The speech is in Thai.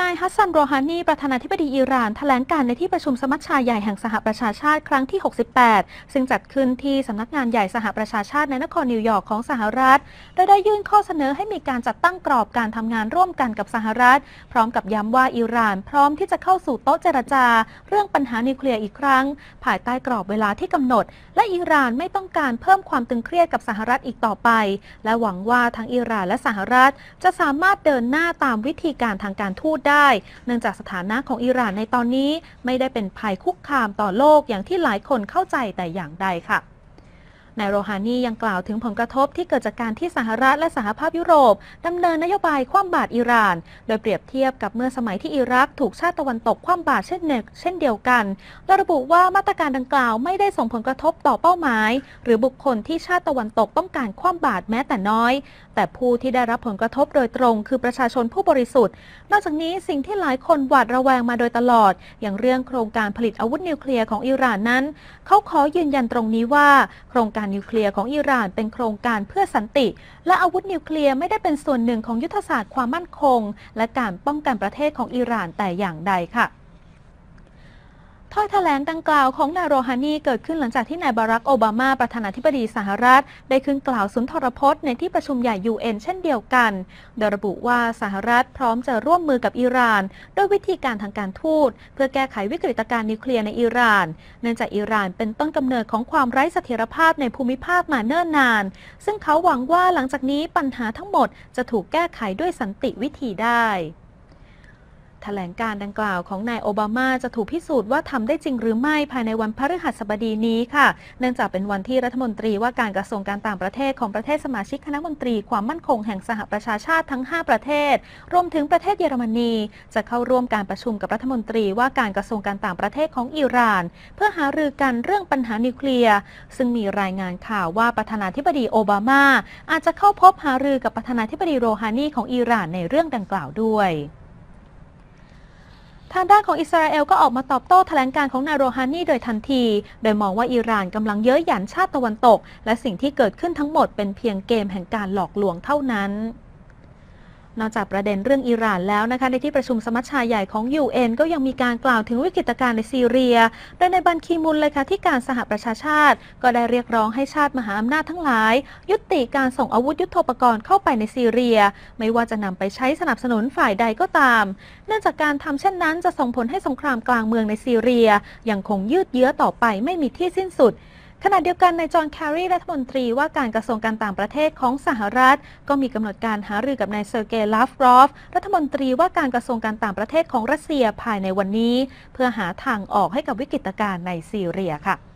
นายฮัสซันโรฮานีประธานาธิบดีอิหร่านแถลงการในที่ประชุมสมัชชาใหญ่แห่งสหประชาชาติครั้งที่ 68 ซึ่งจัดขึ้นที่สำนักงานใหญ่สหประชาชาติในนครนิวยอร์กของสหรัฐ โดยได้ยื่นข้อเสนอให้มีการจัดตั้งกรอบการทำงานร่วมกันกับสหรัฐ พร้อมกับย้ำว่าอิหร่าน พร้อมที่จะเข้าสู่โต๊ะเจรจา เรื่องปัญหานิวเคลียร์อีกครั้ง ภายใต้กรอบเวลาที่กำหนด และอิหร่านไม่ต้องการเพิ่มความตึงเครียดกับสหรัฐอีกต่อไป และหวังว่าทั้งอิหร่านและสหรัฐ จะสามารถเดินหน้าตามวิธีการทางการทูตได้ เนื่องจากสถานะของอิหร่านในตอนนี้ไม่ได้เป็นภัยคุกคามต่อโลกอย่างที่หลายคนเข้าใจแต่อย่างใดค่ะ นายโรฮานียังกล่าวถึงผลกระทบที่เกิดจากการที่สหรัฐและสหภาพยุโรปดำเนินนโยบายคว่ำบาตรอิหร่าน โดยเปรียบเทียบกับเมื่อสมัยที่อิรักถูกชาติตะวันตกคว่ำบาตรเช่นเช่นเดียวกันโดยระบุว่ามาตรการดังกล่าวไม่ได้ส่งผลกระทบต่อเป้าหมาย หรือบุคคลที่ชาติตะวันตกต้องการคว่ำบาตรแม้แต่น้อย แต่ผู้ที่ได้รับผลกระทบโดยตรง คือประชาชนผู้บริสุทธิ์ นอกจากนี้สิ่งที่หลายคนหวาดระแวงมาโดยตลอด อย่างเรื่องโครงการผลิตอาวุธนิวเคลียร์ของอิหร่านนั้น เขาขอยืนยันตรงนี้ว่า โครงการนิวเคลียร์ของอิหร่านเป็นโครงการเพื่อสันติ และอาวุธนิวเคลียร์ไม่ได้เป็นส่วนหนึ่งของยุทธศาสตร์ความมั่นคง และการป้องกันประเทศของอิหร่านแต่อย่างใดค่ะ ถ้อยแถลงดังกล่าวของนายโรฮานีเกิดขึ้นหลังจากที่นายบารักโอบามาประธานาธิบดีสหรัฐ ได้ขึ้นกล่าวสุนทรพจน์ในที่ประชุมใหญ่ UN เช่นเดียวกัน โดยระบุว่าสหรัฐพร้อมจะร่วมมือกับอิหร่าน ด้วยวิธีการทางการทูต เพื่อแก้ไขวิกฤตการณ์นิวเคลียร์ในอิหร่าน เนื่องจากอิหร่านเป็นต้นกำเนิดของความไร้เสถียรภาพในภูมิภาคมาเนิ่นนาน ซึ่งเขาหวังว่าหลังจากนี้ปัญหาทั้งหมดจะถูกแก้ไขด้วยสันติวิธีได้ แถลงการดังกล่าวของนายโอบามาจะถูกพิสูจน์ว่าทำได้จริงหรือไม่ภายในวันพฤหัสบดีนี้ค่ะ เนื่องจากเป็นวันที่รัฐมนตรีว่าการกระทรวงการต่างประเทศของประเทศสมาชิกคณะมนตรีความมั่นคงแห่งสหประชาชาติทั้ง 5 ประเทศ รวมถึงประเทศเยอรมนี จะเข้าร่วมการประชุมกับรัฐมนตรีว่าการกระทรวงการต่างประเทศของอิหร่าน เพื่อหารือกันเรื่องปัญหานิวเคลียร์ซึ่งมีรายงานข่าวว่าประธานาธิบดีโอบามาอาจจะเข้าพบหารือกับประธานาธิบดีโรฮานีของอิหร่านในเรื่องดังกล่าวด้วย ทางด้านของอิสราเอลก็ออกมาตอบโต้แถลงการของนายโรฮานีโดยทันที โดยมองว่าอิหร่านกำลังเย้ยหยันชาติตะวันตก และสิ่งที่เกิดขึ้นทั้งหมดเป็นเพียงเกมแห่งการหลอกลวงเท่านั้น นอกจากประเด็นเรื่องอิหร่านแล้วนะคะในที่ประชุมสมัชชาใหญ่ของ UN ก็ยังมีการกล่าวถึงวิกฤตการณ์ในซีเรีย โดยในบันคีมุลเลยค่ะที่การสหประชาชาติ ก็ได้เรียกร้องให้ชาติมหาอำนาจทั้งหลาย ยุติการส่งอาวุธยุโทโธปกรณ์เข้าไปในซีเรีย ไม่ว่าจะนำไปใช้สนับสนุนฝ่ายใดก็ตาม เนื่องจากการทำเช่นนั้นจะส่งผลให้สงครามกลางเมืองในซีเรียยังคงยืดเยื้อต่อไปไม่มีที่สิ้นสุด ขณะเดียวกันในจอห์นแครีรัฐมนตรีว่าการกระทรวงการต่างประเทศของสหรัฐ ก็มีกำหนดการหารือกับนายเซอร์เกย์ลาฟรอฟ รัฐมนตรีว่าการกระทรวงการต่างประเทศของรัสเซียภายในวันนี้ เพื่อหาทางออกให้กับวิกฤตการณ์ในซีเรียค่ะ